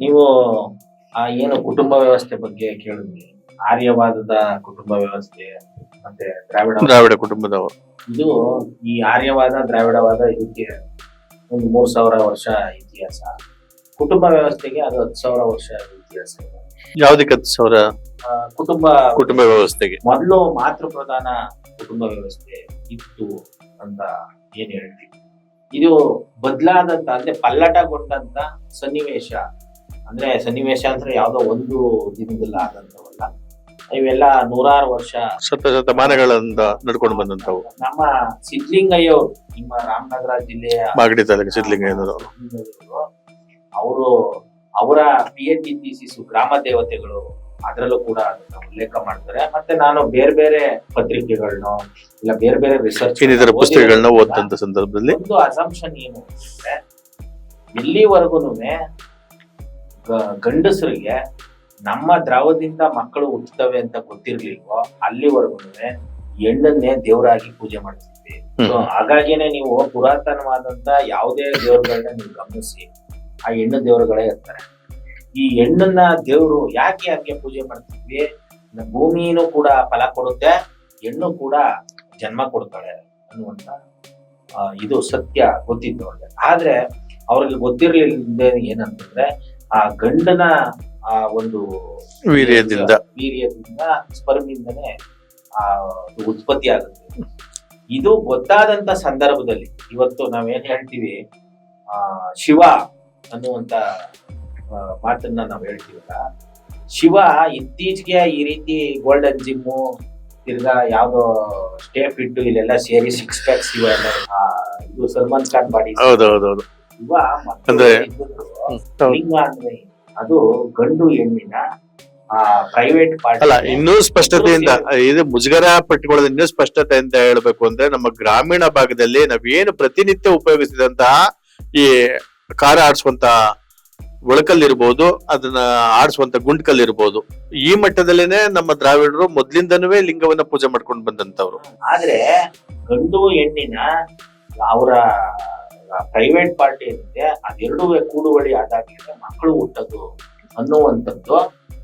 ನೀವು ಆ ಏನು ಕುಟುಂಬ ವ್ಯವಸ್ಥೆ ಬಗ್ಗೆ ಕೇಳಿದ್ವಿ ಆರ್ಯವಾದದ ಕುಟುಂಬ ವ್ಯವಸ್ಥೆ ಮತ್ತೆ ದ್ರಾವಿಡ ದ್ರಾವಿಡ ಕುಟುಂಬದ ಇದು ಈ ಆರ್ಯವಾದ ದ್ರಾವಿಡವಾದ ಇದಕ್ಕೆ ಒಂದು ಮೂರ್ ಸಾವಿರ ವರ್ಷ ಇತಿಹಾಸ. ಕುಟುಂಬ ವ್ಯವಸ್ಥೆಗೆ ಅದು ಹತ್ತು ಸಾವಿರ ವರ್ಷ ಇತಿಹಾಸ ಇದೆ. ಯಾವ್ದಕ್ಕೆ ಹತ್ತು ಸಾವಿರ? ಕುಟುಂಬ ಕುಟುಂಬ ವ್ಯವಸ್ಥೆಗೆ. ಮೊದಲು ಮಾತೃ ಪ್ರಧಾನ ಕುಟುಂಬ ವ್ಯವಸ್ಥೆ ಇತ್ತು ಅಂತ ಏನ್ ಹೇಳ್ತೀವಿ ಇದು ಬದಲಾದಂತ ಅಂದ್ರೆ ಪಲ್ಲಟಗೊಂಡಂತ ಸನ್ನಿವೇಶ ಅಂದ್ರೆ ಸನ್ನಿವೇಶ ಅಂದ್ರೆ ಯಾವ್ದೋ ಒಂದು ದಿನದಲ್ಲ ಆದಂತವಲ್ಲ ಇವೆಲ್ಲ ನೂರಾರು ವರ್ಷ ಶತ ಶತಮಾನಗಳಿಂದ ನಡ್ಕೊಂಡು ಬಂದಂತವು ನಮ್ಮ ಸಿದ್ಲಿಂಗಯ್ಯವ್ರು ನಿಮ್ಮ ರಾಮನಗರ ಜಿಲ್ಲೆಯ ಮಾಗಡಿ ತಾಲೂಕು ಸಿದ್ಲಿಂಗಯ್ಯನವರು ಅವರು ಅವರ ಪಿ ಎಚ್ ಡಿ ಥೀಸಿಸ್ ಗ್ರಾಮ ದೇವತೆಗಳು ಅದರಲ್ಲೂ ಕೂಡ ಅದನ್ನ ಉಲ್ಲೇಖ ಮಾಡ್ತಾರೆ. ಮತ್ತೆ ನಾನು ಬೇರೆ ಬೇರೆ ಪತ್ರಿಕೆಗಳನ್ನ ಇಲ್ಲ ಬೇರೆ ಬೇರೆ ರಿಸರ್ಚ್ ಇನ್ನಿತರ ಪುಸ್ತಕಗಳನ್ನ ಓದಂತ ಸಂದರ್ಭದಲ್ಲಿ ಒಂದು ಅಸಂಪ್ಷನ್ ಏನು ಅಂದ್ರೆ ಎಲ್ಲಿವರೆಗೂ ಗಂಡಸರಿಗೆ ನಮ್ಮ ದ್ರಾವದಿಂದ ಮಕ್ಕಳು ಹುಟ್ಟುತ್ತವೆ ಅಂತ ಗೊತ್ತಿರ್ಲಿಲ್ವೋ ಅಲ್ಲಿವರೆಗೂ ಹೆಣ್ಣನ್ನೇ ದೇವರಾಗಿ ಪೂಜೆ ಮಾಡ್ತಿದ್ವಿ ಸೊ ಹಾಗಾಗಿನೇ ನೀವು ಪುರಾತನವಾದಂತ ಯಾವುದೇ ದೇವರುಗಳನ್ನ ನೀವು ಗಮನಿಸಿ ಆ ಹೆಣ್ಣು ದೇವರುಗಳೇ ಇರ್ತಾರೆ. ಈ ಹೆಣ್ಣನ್ನ ದೇವರು ಯಾಕೆ ಯಾಕೆ ಪೂಜೆ ಮಾಡ್ತಿದ್ವಿ? ಭೂಮಿನೂ ಕೂಡ ಫಲ ಕೊಡುತ್ತೆ ಹೆಣ್ಣು ಕೂಡ ಜನ್ಮ ಕೊಡ್ತಾಳೆ ಅನ್ನುವಂತ ಆ, ಇದು ಸತ್ಯ ಗೊತ್ತಿತ್ತು ಅವ್ರಿಗೆ ಆದ್ರೆ ಅವ್ರಿಗೆ ಗೊತ್ತಿರ್ಲಿಲ್ಲ ಏನಂತಂದ್ರೆ ಆ ಗಂಡನ ಆ ಒಂದು ವೀರ್ಯದಿಂದ. ವೀರ್ಯದಿಂದ ಸ್ಪರ್ಮಿಂದನೇ ಆ ಉತ್ಪತ್ತಿ ಆಗುತ್ತೆ. ಇದು ಗೊತ್ತಾದಂತ ಸಂದರ್ಭದಲ್ಲಿ ಇವತ್ತು ನಾವೇನ್ ಹೇಳ್ತೀವಿ ಆ ಶಿವ ಅನ್ನುವಂತ ಮಾತನ್ನ ನಾವು ಹೇಳ್ತೀವಲ್ಲ ಶಿವ ಇತ್ತೀಚೆಗೆ ಈ ರೀತಿ ಗೋಲ್ಡನ್ ಜಿಮ್ಮು ತಿರ್ಗಾ ಯಾವ್ದೋ ಸ್ಟೇ ಫಿಟ್ ಇಲ್ಲೆಲ್ಲ ಸೇರಿ ಸಿಕ್ಸ್ ಪ್ಯಾಕ್ ಶಿವ ಎಲ್ಲ ಇದು ಸಲ್ಮಾನ್ ಖಾನ್ ಬಾಡಿ ಶಿವ ಅಂದ್ರೆ- ಲಿಂಗ ಅಂದ್ರೆ ಅದು ಗಂಡು ಹೆಣ್ಣಿನ ಆ ಪ್ರೈವೇಟ್ ಪಾರ್ಟಿ ಅಲ್ಲ ಇನ್ನೂ ಸ್ಪಷ್ಟತೆಯಿಂದ ಇದು ಮುಜುಗರ ಪಟ್ಟುಕೊಳ್ಳೋದು ಇನ್ನೂ ಸ್ಪಷ್ಟತೆ ಅಂತ ಹೇಳ್ಬೇಕು ಅಂದ್ರೆ ನಮ್ಮ ಗ್ರಾಮೀಣ ಭಾಗದಲ್ಲಿ ನಾವೇನು ಪ್ರತಿನಿತ್ಯ ಉಪಯೋಗಿಸಿದಂತಹ ಈ ಕಾರ ಆಡಿಸುವಂತ ಒಳಕಲ್ಲಿರ್ಬೋದು ಅದನ್ನ ಆಡಿಸುವಂತ ಗುಂಡ್ಕಲ್ಲಿರ್ಬೋದು ಈ ಮಟ್ಟದಲ್ಲೇನೆ ನಮ್ಮ ದ್ರಾವಿಡರು ಮೊದ್ಲಿಂದನೂ ಲಿಂಗವನ್ನ ಪೂಜೆ ಮಾಡ್ಕೊಂಡು ಬಂದಂತವ್ರು ಆದ್ರೆ ಗಂಡು ಹೆಣ್ಣಿನ ಅವರ ಪ್ರೈವೇಟ್ ಪಾರ್ಟಿ ಏನಿದೆ ಅದೆರಡೂ ಕೂಡುವಳಿ ಆದಾಗಲೇ ಮಕ್ಕಳು ಹುಟ್ಟದ್ದು ಅನ್ನುವಂಥದ್ದು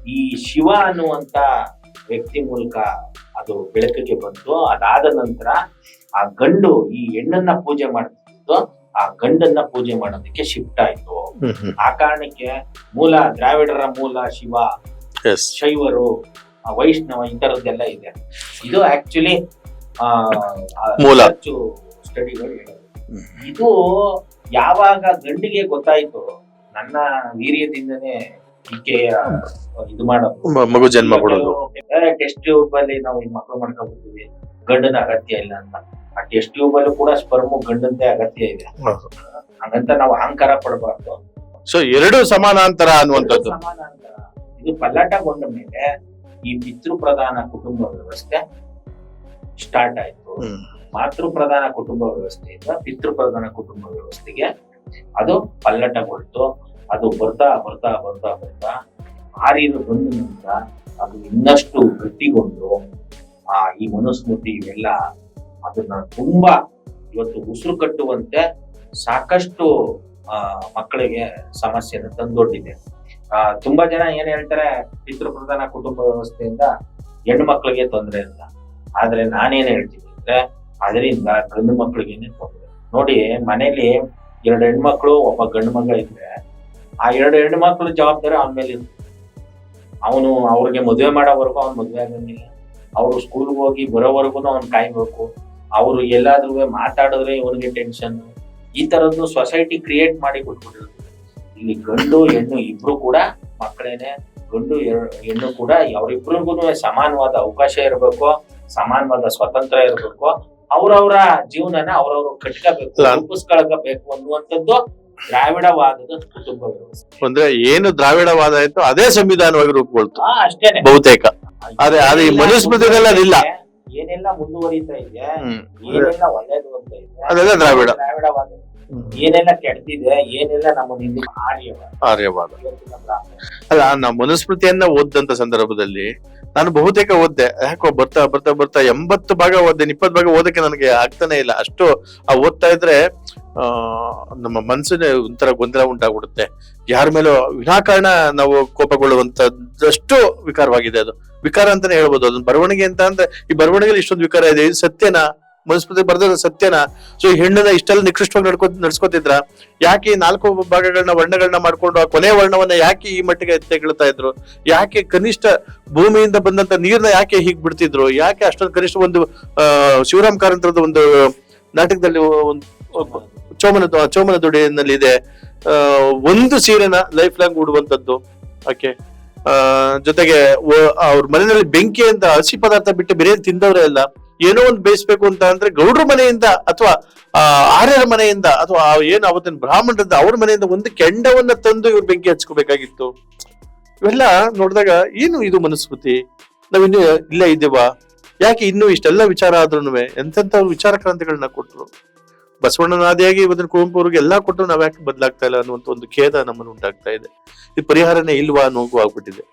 ಈ ಶಿವ ಅನ್ನುವಂತ ವ್ಯಕ್ತಿ ಮೂಲಕ ಅದು ಬೆಳಕಿಗೆ ಬಂತು. ಅದಾದ ನಂತರ ಆ ಗಂಡು ಈ ಹೆಣ್ಣನ್ನ ಪೂಜೆ ಮಾಡ್ತಿದ್ದು. ಆ ಗಂಡನ್ನ ಪೂಜೆ ಮಾಡೋದಕ್ಕೆ ಶಿಫ್ಟ್ ಆಯ್ತು. ಆ ಕಾರಣಕ್ಕೆ ಮೂಲ ದ್ರಾವಿಡರ ಮೂಲ ಶಿವ ಶೈವರು ಆ, ವೈಷ್ಣವ ಈ ತರದ್ದೆಲ್ಲ ಇದೆ ಇದು ಆಕ್ಚುಲಿ ಮೂಲ. ಸ್ಟಡಿಗಳು ಇದು ಯಾವಾಗ ಗಂಡಿಗೆ ಗೊತ್ತಾಯ್ತು ನನ್ನ ವೀರ್ಯದಿಂದನೇ ಈಕೆಯ ಇದು ಮಾಡೋದು. ಮಗು ಜನ್ಮ ಕೊಡೋದು. ಟೆಸ್ಟ್ ಟ್ಯೂಬ್ ಅಲ್ಲಿ ನಾವು ಈ ಮಕ್ಕಳು ಮಾಡ್ಕೊಬಿಡ್ತೀವಿ ಗಂಡನ ಅಗತ್ಯ ಇಲ್ಲ ಅಂತ. ಆ ಟೆಸ್ಟ್ ಟ್ಯೂಬ್ ಅಲ್ಲೂ ಕೂಡ ಸ್ಪರ್ಮು ಗಂಡಂತೆ ಅಗತ್ಯ ಇದೆ. ಹಾಗಂತ ಹಂಗಂತ ನಾವು ಅಹಂಕಾರ ಪಡಬಾರ್ದು. ಸೊ ಎರಡು ಸಮಾನಾಂತರ ಅನ್ನುವಂಥದ್ದು. ಸಮಾನಾಂತರ. ಇದು ಪಲ್ಲಟಗೊಂಡ ಮೇಲೆ ಈ ಪಿತೃ ಪ್ರಧಾನ ಕುಟುಂಬ ವ್ಯವಸ್ಥೆ ಸ್ಟಾರ್ಟ್ ಆಯ್ತು. ಹ್ಮ್. ಮಾತೃ ಪ್ರಧಾನ ಕುಟುಂಬ ವ್ಯವಸ್ಥೆಯಿಂದ ಪಿತೃಪ್ರಧಾನ ಕುಟುಂಬ ವ್ಯವಸ್ಥೆಗೆ ಅದು ಪಲ್ಲಟಗೊಳ್ತು, ಅದು ಬರ್ತಾ ಬರ್ತಾ ಬರ್ತಾ ಬರ್ತಾ ಆರ್ಯರು ಬಂದ ನಂತರ ಅದು ಇನ್ನಷ್ಟು ಗಟ್ಟಿಗೊಂಡು ಆ ಈ ಮನುಸ್ಮೃತಿ ಇವೆಲ್ಲ ಅದನ್ನ ತುಂಬಾ ಇವತ್ತು ಉಸಿರು ಕಟ್ಟುವಂತೆ ಸಾಕಷ್ಟು, ಆ, ಮಕ್ಕಳಿಗೆ ಸಮಸ್ಯೆಯನ್ನು ತಂದೊಡ್ಡಿದೆ ಆ, ತುಂಬಾ ಜನ ಏನ್ ಹೇಳ್ತಾರೆ, ಪಿತೃಪ್ರಧಾನ ಕುಟುಂಬ ವ್ಯವಸ್ಥೆಯಿಂದ ಹೆಣ್ಣು ಮಕ್ಕಳಿಗೆ ತೊಂದರೆ ಅಂತ ಆದ್ರೆ ನಾನೇನ್ ಹೇಳ್ತೀನಿ ಅಂದ್ರೆ ಅದರಿಂದ ಗಂಡು ಮಕ್ಕಳಿಗೇನೆ ತೊಂದರೆ? ನೋಡಿ, ಮನೇಲಿ ಎರಡು ಹೆಣ್ಮಕ್ಳು, ಒಬ್ಬ ಗಂಡು ಮಗ ಆ ಎರಡು ಹೆಣ್ಣು ಮಕ್ಕಳು ಜವಾಬ್ದಾರಿ ಆಮೇಲೆ ಮೇಲೆ ಅವನು ಅವ್ರಿಗೆ ಮದುವೆ ಮಾಡೋವರೆಗೂ ಅವ್ನು ಮದುವೆ ಆಗಂಗಿಲ್ಲ. ಅವ್ರು ಸ್ಕೂಲ್ಗೆ ಹೋಗಿ ಬರೋವರೆಗೂ ಅವ್ನ್ ಕಾಯ್ಬೇಕು ಅವ್ರು ಎಲ್ಲಾದ್ರೂ ಮಾತಾಡಿದ್ರೆ ಇವನಿಗೆ ಟೆನ್ಷನ್ ಈ ತರದ್ದು ಸೊಸೈಟಿ ಕ್ರಿಯೇಟ್ ಮಾಡಿ ಕೊಟ್ಬಿಟ್ಟಿರುತ್ತೆ. ಇಲ್ಲಿ ಗಂಡು, ಹೆಣ್ಣು ಇಬ್ರು ಕೂಡ ಮಕ್ಕಳೇನೆ. ಗಂಡು ಹೆಣ್ಣು ಕೂಡ ಅವರಿಬ್ರಿಗೂ ಸಮಾನವಾದ ಅವಕಾಶ ಇರಬೇಕು, ಸಮಾನವಾದ ಸ್ವತಂತ್ರ ಇರಬೇಕು. ಅವ್ರವ್ರ ಜೀವನನ ಅವ್ರವ್ರು ಕಟ್ಕೋಬೇಕು ಇಲ್ಲ. ರೂಪಿಸ್ಕೊಳ್ಬೇಕು ಅನ್ನುವಂಥದ್ದು ದ್ರಾವಿಡವಾದದ ಕುಟುಂಬ ವ್ಯವಸ್ಥೆ. ಅಂದ್ರೆ ಏನು ದ್ರಾವಿಡವಾದ ಆಯ್ತು ಅದೇ ಸಂವಿಧಾನವಾಗಿ ರೂಪುಗೊಳ್ತು. ಅಷ್ಟೇ. ಅಷ್ಟೇನೆ ಬಹುತೇಕ. ಅದೇ- ಅದು ಈ ಮನುಸ್ಮೃತಿಗೆಲ್ಲ ಅದಿಲ್ಲ. ಏನೆಲ್ಲ ಮುಂದುವರಿತಾ ಇದೆ. ಏನೆಲ್ಲ ಒಳ್ಳೇದು ಅಂತ ಇದೆ. ಅದೆಲ್ಲ ದ್ರಾವಿಡ. ದ್ರಾವಿಡವಾದ. ಏನೆಲ್ಲ ಕೆಡ್ತಿದೆ ಏನೆಲ್ಲ ನಮ್ಮ ಆರ್ಯವಾದ. ಆರ್ಯವಾದ. ಅಲ್ಲ ನಮ್ಮ ಮನುಸ್ಮೃತಿಯನ್ನ ಓದಂತ ಸಂದರ್ಭದಲ್ಲಿ ನಾನು ಬಹುತೇಕ ಓದ್ದೆ, ಯಾಕೋ ಬರ್ತಾ ಬರ್ತಾ ಬರ್ತಾ ಎಂಬತ್ತು ಭಾಗ ಓದ್ದೆ, ಇಪ್ಪತ್ತು ಭಾಗ ಓದಕ್ಕೆ ನನಗೆ ಆಗ್ತಾನೆ ಇಲ್ಲ. ಅಷ್ಟು, ಆ ಓದ್ತಾ ಇದ್ರೆ ನಮ್ಮ ಮನಸ್ಸಿನ ಒಂಥರ ಗೊಂದಲ ಉಂಟಾಗ್ಬಿಡುತ್ತೆ. ಯಾರ ಮೇಲೂ ವಿನಾಕಾರಣ ನಾವು ಕೋಪಗೊಳ್ಳುವಂತದಷ್ಟು ವಿಕಾರವಾಗಿದೆ ಅದು. ವಿಕಾರ ಅಂತಾನೆ ಹೇಳ್ಬೋದು. ಅದನ್ನ ಬರವಣಿಗೆ ಅಂತ ಅಂದ್ರೆ, ಈ ಬರವಣಿಗೆಯಲ್ಲಿ ಇಷ್ಟೊಂದು ವಿಕಾರ ಇದೆ. ಇದು ಸತ್ಯನಾ? ಮನುಸ್ಮೃತಿ ಬರ್ದ ಸತ್ಯನ ಸೊ ಈ ಹೆಣ್ಣನ್ನ ಇಷ್ಟೆಲ್ಲ ನಿಕೃಷ್ಟವಾಗಿ ನಡ್ಕೊ ನಡ್ಸ್ಕೊತಿದ್ರ? ಯಾಕೆ ಈ ನಾಲ್ಕು ಭಾಗಗಳನ್ನ ವರ್ಣಗಳನ್ನ ಮಾಡ್ಕೊಂಡು ಆ ಕೊನೆಯ ವರ್ಣವನ್ನ ಯಾಕೆ ಈ ಮಟ್ಟಿಗೆ ತೆಗಳ್ತಾ ಇದ್ರು? ಯಾಕೆ ಕನಿಷ್ಠ ಭೂಮಿಯಿಂದ ಬಂದಂತ ನೀರ್ನ ಯಾಕೆ ಹೀಗ್ ಬಿಡ್ತಿದ್ರು? ಯಾಕೆ ಅಷ್ಟೊಂದು ಕನಿಷ್ಠ ಒಂದು ಅಹ್ ಶಿವರಾಮ್ ಕಾರಂತರದ ಒಂದು ನಾಟಕದಲ್ಲಿ ಒಂದು ಚೋಮನ ಚೋಮನ ದುಡಿಯಲ್ಲಿ ಇದೆ. ಒಂದು ಸೀರೆನ ಲೈಫ್ ಲಾಂಗ್ ಉಡುವಂತದ್ದು. ಓಕೆ. ಜೊತೆಗೆ ಅವ್ರ ಮನೆಯಲ್ಲಿ ಬೆಂಕಿಯಿಂದ ಹಸಿ ಪದಾರ್ಥ ಬಿಟ್ಟು ಬೇರೆ ತಿಂದವ್ರೆ ಅಲ್ಲ. ಏನೋ ಒಂದು ಬೇಯಿಸ್ಬೇಕು ಅಂತ ಅಂದ್ರೆ ಗೌಡ್ರ ಮನೆಯಿಂದ ಅಥವಾ ಆರ್ಯರ ಮನೆಯಿಂದ ಅಥವಾ ಏನು ಅವತ್ತಿನ ಬ್ರಾಹ್ಮಣರಿಂದ ಅವ್ರ ಮನೆಯಿಂದ ಒಂದು ಕೆಂಡವನ್ನ ತಂದು ಇವ್ರ ಬೆಂಕಿ ಹಚ್ಕೋಬೇಕಾಗಿತ್ತು. ಇವೆಲ್ಲ ನೋಡಿದಾಗ ಏನು ಇದು ಮನಸ್ಮೃತಿ ನಾವಿನ್ನು ಇಲ್ಲೇ ಇದ್ದೇವಾ? ಯಾಕೆ ಇನ್ನೂ ಇಷ್ಟೆಲ್ಲ ವಿಚಾರ ಆದ್ರೂ ಎಂತೆಂತ ವಿಚಾರ ಕ್ರಾಂತಿಗಳನ್ನ ಕೊಟ್ರು. ಬಸವಣ್ಣನಾದಿಯಾಗಿ ಇವತ್ತಿನ ಕುವೆಂಪು ಅವ್ರಿಗೆ ಎಲ್ಲಾ ಕೊಟ್ಟರು ನಾವ್ ಯಾಕೆ ಬದಲಾಗ್ತಾ ಇಲ್ಲ ಅನ್ನುವಂತ ಒಂದು ಖೇದ ನಮ್ಮನ್ನು ಉಂಟಾಗ್ತಾ ಇದೆ. ಇದು ಪರಿಹಾರನೇ ಇಲ್ವಾ ಅನ್ನೋಗೂ ಆಗ್ಬಿಟ್ಟಿದೆ.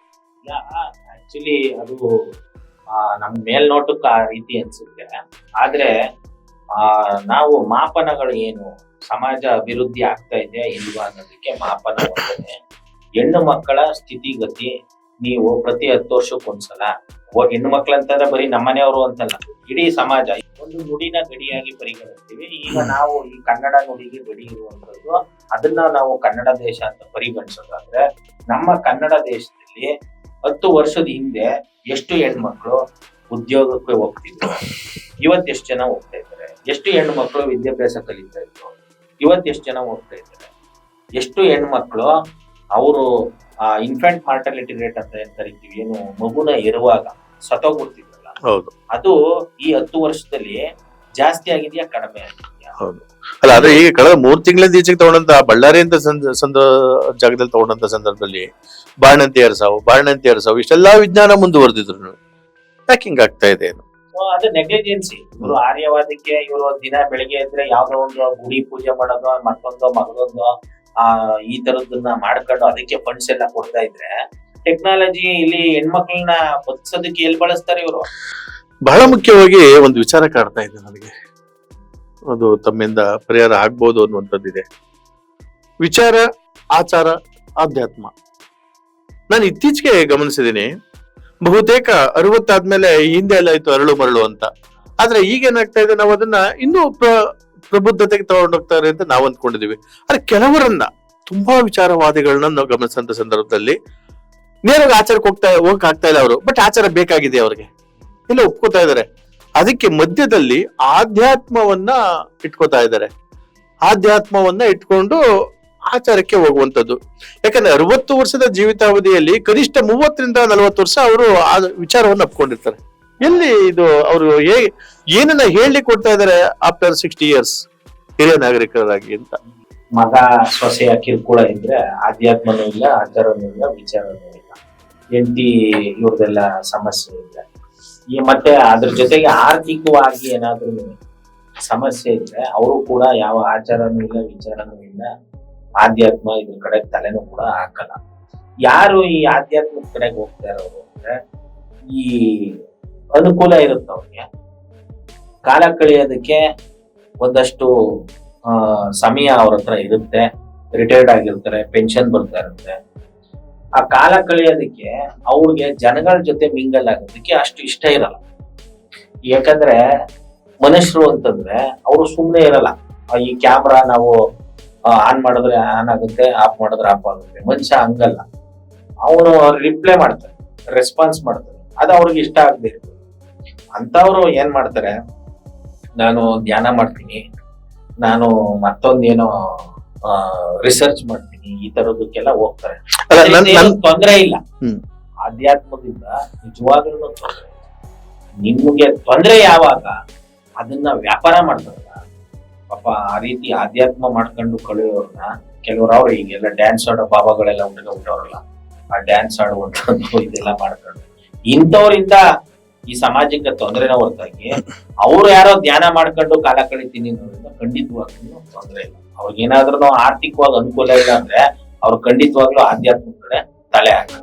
ಆಕ್ಚುಲಿ ಅದು ನಮ್ ಮೇಲ್ನೋಟಕ್ಕೆ ಆ ರೀತಿ ಅನ್ಸುತ್ತೆ. ಆದ್ರೆ, ಆ, ನಾವು ಮಾಪನಗಳು ಏನು? ಸಮಾಜ ಅಭಿವೃದ್ಧಿ ಆಗ್ತಾ ಇದೆ ಇಲ್ವಾ ಅನ್ನೋದಕ್ಕೆ ಮಾಪನ ಹೆಣ್ಣು ಮಕ್ಕಳ ಸ್ಥಿತಿಗತಿ ನೀವು ಪ್ರತಿ ಹತ್ತು ವರ್ಷಕ್ಕೊಂದ್ಸಲ ಹೆಣ್ಣು ಮಕ್ಳು ಅಂತಂದ್ರೆ ಬರೀ ನಮ್ಮನೆಯವರು ಅಂತಲ್ಲ, ಇಡೀ ಸಮಾಜ. ಒಂದು ನುಡಿನ ಗಡಿಯಾಗಿ ಪರಿಗಣಿಸ್ತೀವಿ. ಈಗ ನಾವು ಈ ಕನ್ನಡ ನುಡಿಗೆ ಗಡಿ ಇರುವಂತದ್ದು ಅದನ್ನ ನಾವು ಕನ್ನಡ ದೇಶ ಅಂತ ಪರಿಗಣಿಸೋದಾದ್ರೆ, ನಮ್ಮ ಕನ್ನಡ ದೇಶದಲ್ಲಿ ಹತ್ತು ವರ್ಷದ ಹಿಂದೆ ಎಷ್ಟು ಹೆಣ್ಮಕ್ಳು ಉದ್ಯೋಗಕ್ಕೆ ಹೋಗ್ತಿದ್ರು? ಇವತ್ತು ಎಷ್ಟು ಜನ ಹೋಗ್ತಾ ಇದ್ದಾರೆ? ಎಷ್ಟು ಹೆಣ್ಮಕ್ಳು ವಿದ್ಯಾಭ್ಯಾಸ ಕಲಿತಾ ಇದ್ರು? ಇವತ್ತು ಎಷ್ಟು ಜನ ಹೋಗ್ತಾ ಇದ್ದಾರೆ? ಎಷ್ಟು ಹೆಣ್ಮಕ್ಳು ಅವರು ಆ ಇನ್ಫೆಂಟ್ ಮಾರ್ಟಾಲಿಟಿ ರೇಟ್ ಅಂತ ಏನ್ ಕರಿತೀವಿ ಏನು ಮಗುನ ಇರುವಾಗ ಸತ್ತೋಗ್ಬಿಡ್ತಿದ್ರಲ್ಲ? ಹೌದು. ಅದು ಈ ಹತ್ತು ವರ್ಷದಲ್ಲಿ ಜಾಸ್ತಿ ಆಗಿದೆಯಾ ಕಡಿಮೆ ಅಲ್ಲ ಆದ್ರೆ ಈಗ ಕಳೆದ ಮೂರ್ ತಿಂಗಳಿಂದ ಈಚೆಗೆ ತಗೊಂಡಂತ ಬಳ್ಳಾರಿ ಅಂತ ಸಂದ ಸಂದ ಜಾಗದಲ್ಲಿ ತಗೊಂಡಂತ ಸಂದರ್ಭದಲ್ಲಿ ಬಾಣಂತಿಯರ ಸಾವು ಬಾಣಂತಿಯರ ಸಾವು ಇಷ್ಟೆಲ್ಲಾ ವಿಜ್ಞಾನ ಮುಂದುವರೆದಿದ್ರು. ಯಾಕೆ ಹಿಂಗಾಗ್ತಾ ಇದೆ ಅದು? ನೆಗ್ಲಿಜೆನ್ಸಿ ಇವರು ಆರ್ಯವಾದಕ್ಕೆ ಇವರು ದಿನ ಬೆಳಿಗ್ಗೆ ಎದ್ರೆ ಯಾವ್ದೋ ಒಂದು ಗುಡಿ ಪೂಜೆ ಮಾಡೋದು ಮತ್ತೊಂದು ಮಗದೊಂದು ಆ ಈ ತರದನ್ನ ಮಾಡ್ಕೊಂಡು ಅದಕ್ಕೆ ಫಂಡ್ಸ್ ಎಲ್ಲ ಕೊಡ್ತಾ ಇದ್ರೆ ಟೆಕ್ನಾಲಜಿ ಇಲ್ಲಿ ಹೆಣ್ಮಕ್ಳನ್ನ ಬದುಕ್ಸೋದಕ್ಕೆ ಎಲ್ಲಿ ಬಳಸ್ತಾರೆ ಇವರು? ಬಹಳ ಮುಖ್ಯವಾಗಿ ಒಂದು ವಿಚಾರ ಕಾಡ್ತಾ ಇದೆ ನನಗೆ. ಅದು ತಮ್ಮಿಂದ ಪರಿಹಾರ ಆಗ್ಬೋದು ಅನ್ನುವಂಥದ್ದಿದೆ. ವಿಚಾರ, ಆಚಾರ, ಆಧ್ಯಾತ್ಮ. ನಾನು ಇತ್ತೀಚೆಗೆ ಗಮನಿಸಿದ್ದೀನಿ ಬಹುತೇಕ ಅರವತ್ತಾದ್ಮೇಲೆ ಹಿಂದೆ ಎಲ್ಲ ಇತ್ತು ಅರಳು ಮರಳು ಅಂತ. ಆದ್ರೆ ಈಗ ಏನಾಗ್ತಾ ಇದೆ, ನಾವು ಅದನ್ನ ಇನ್ನೂ ಪ್ರ, ಪ್ರಬುದ್ಧತೆಗೆ ತಗೊಂಡೋಗ್ತಾರೆ ಅಂತ ನಾವು ಅಂದ್ಕೊಂಡಿದೀವಿ. ಆದ್ರೆ ಕೆಲವರನ್ನ, ತುಂಬಾ ವಿಚಾರವಾದಿಗಳನ್ನ ನಾವು ಗಮನಿಸಿದಂತ ಸಂದರ್ಭದಲ್ಲಿ ನೇರವಾಗಿ ಆಚಾರಕ್ಕೆ ಹೋಗ್ತಾ ಹೋಗಕ್ ಆಗ್ತಾ ಇಲ್ಲ ಅವರು. ಬಟ್ ಆಚಾರ ಬೇಕಾಗಿದೆ ಅವ್ರಿಗೆ. ಇಲ್ಲ, ಒಪ್ಕೋತಾ ಇದಾರೆ. ಅದಕ್ಕೆ ಮಧ್ಯದಲ್ಲಿ ಆಧ್ಯಾತ್ಮವನ್ನ ಇಟ್ಕೋತಾ ಇದ್ದಾರೆ. ಆಧ್ಯಾತ್ಮವನ್ನ ಇಟ್ಕೊಂಡು ಆಚಾರಕ್ಕೆ ಹೋಗುವಂಥದ್ದು. ಯಾಕಂದ್ರೆ ಅರವತ್ತು ವರ್ಷದ ಜೀವಿತಾವಧಿಯಲ್ಲಿ ಕನಿಷ್ಠ ಮೂವತ್ತರಿಂದ ನಲವತ್ತು ವರ್ಷ ಅವರು ಆ ವಿಚಾರವನ್ನ ಅಪ್ಕೊಂಡಿರ್ತಾರೆ ಎಲ್ಲಿ ಇದು ಅವರು ಹೇ, ಏನನ್ನ ಹೇಳಿ ಕೊಡ್ತಾ ಇದ್ದಾರೆ ಆಫ್ಟರ್ ಸಿಕ್ಸ್ಟಿ ಇಯರ್ಸ್ ಹಿರಿಯ ನಾಗರಿಕರಾಗಿ ಅಂತ. ಮಗ ಸೊಸೆಯ ಕಿರುಕುಳ ಇದ್ರೆ ಆಧ್ಯಾತ್ಮನೂ ಇಲ್ಲ, ಆಚಾರನೂ ಇಲ್ಲ, ವಿಚಾರನೂ ಇಲ್ಲ. ಹೆಂಡತಿ ಇವ್ರದೆಲ್ಲ ಸಮಸ್ಯೆ ಇದೆ. ಈ ಮತ್ತೆ ಅದ್ರ ಜೊತೆಗೆ ಆರ್ಥಿಕವಾಗಿ ಏನಾದ್ರೂ ಸಮಸ್ಯೆ ಇದ್ರೆ ಅವರು ಕೂಡ ಯಾವ ಆಚಾರನೂ ಇಲ್ಲ, ವಿಚಾರನೂ ಇಲ್ಲ. ಆಧ್ಯಾತ್ಮ ಇದ್ರ ಕಡೆ ತಲೆನೂ ಕೂಡ ಹಾಕಲ್ಲ. ಯಾರು ಈ ಆಧ್ಯಾತ್ಮದ ಕಡೆಗೆ ಹೋಗ್ತಾ ಇರೋರು ಅಂದ್ರೆ ಈ ಅನುಕೂಲ ಇರುತ್ತೆ ಅವ್ರಿಗೆ. ಕಾಲ ಕಳೆಯೋದಕ್ಕೆ ಒಂದಷ್ಟು ಸಮಯ ಅವ್ರ ಹತ್ರ ಇರುತ್ತೆ. ರಿಟೈರ್ಡ್ ಆಗಿರ್ತಾರೆ ಪೆನ್ಷನ್ ಬರ್ತಾ ಇರುತ್ತೆ. ಆ ಕಾಲ ಕಳೆಯೋದಕ್ಕೆ ಅವ್ರಿಗೆ ಜನಗಳ ಜೊತೆ ಮಿಂಗಲ್ ಆಗೋದಕ್ಕೆ ಅಷ್ಟು ಇಷ್ಟ ಇರಲ್ಲ. ಯಾಕಂದ್ರೆ ಮನುಷ್ಯರು ಅಂತಂದ್ರೆ ಅವರು ಸುಮ್ಮನೆ ಇರಲ್ಲ. ಈ ಕ್ಯಾಮ್ರಾ ನಾವು ಆನ್ ಮಾಡಿದ್ರೆ ಆನ್ ಆಗುತ್ತೆ ಆಫ್ ಮಾಡಿದ್ರೆ ಆಫ್ ಆಗುತ್ತೆ. ಮನುಷ್ಯ ಹಂಗಲ್ಲ. ಅವನು ರಿಪ್ಲೈ ಮಾಡ್ತಾರೆ ರೆಸ್ಪಾನ್ಸ್ ಮಾಡ್ತಾರೆ. ಅದು ಅವ್ರಿಗೆ ಇಷ್ಟ ಆಗದೆ ಇರ್ತದೆ ಅಂತವ್ರು ಏನ್ ಮಾಡ್ತಾರೆ, ನಾನು ಧ್ಯಾನ ಮಾಡ್ತೀನಿ, ನಾನು ಮತ್ತೊಂದೇನೋ ರಿಸರ್ಚ್ ಮಾಡ್ತೀನಿ, ಈ ತರದಕ್ಕೆಲ್ಲ ಹೋಗ್ತಾರೆ. ತೊಂದ್ರೆ ಇಲ್ಲ. ಆಧ್ಯಾತ್ಮದಿಂದ ನಿಜವಾಗ್ಲೂ ತೊಂದರೆ. ನಿಮ್ಗೆ ತೊಂದರೆ ಯಾವಾಗ ಅದನ್ನ ವ್ಯಾಪಾರ ಮಾಡ್ತಾರಲ್ಲ ಪಾಪ ಆ ರೀತಿ ಆಧ್ಯಾತ್ಮ ಮಾಡ್ಕೊಂಡು ಕಳೆಯೋರ್ನ ಕೆಲವ್ರು ಅವ್ರು ಈಗೆಲ್ಲ ಡ್ಯಾನ್ಸ್ ಆಡೋ ಬಾಬಾಗಳೆಲ್ಲ ಉಂಟು ಹುಟ್ಟೋರಲ್ಲ ಆ ಡ್ಯಾನ್ಸ್ ಆಡುವಂಥದ್ದು ಇದೆಲ್ಲ ಮಾಡ್ಕೊಂಡು. ಇಂಥವ್ರಿಂದ ಈ ಸಮಾಜಕ್ಕೆ ತೊಂದರೆನ ಹೊರತಾಗಿ ಅವ್ರು ಯಾರೋ ಧ್ಯಾನ ಮಾಡ್ಕೊಂಡು ಕಾಲ ಕಳಿತೀನಿ ಅನ್ನೋದ್ರಿಂದ ಖಂಡಿತವಾಗ್ಲೂ ತೊಂದರೆ ಇಲ್ಲ. ಅವ್ರಿಗೇನಾದ್ರೂ ಆರ್ಥಿಕವಾಗಿ ಅನುಕೂಲ ಇಲ್ಲ ಅಂದ್ರೆ ಅವ್ರು ಖಂಡಿತವಾಗ್ಲೂ ಆಧ್ಯಾತ್ಮದ ಕಡೆ ತಲೆ ಹಾಕಲ್ಲ.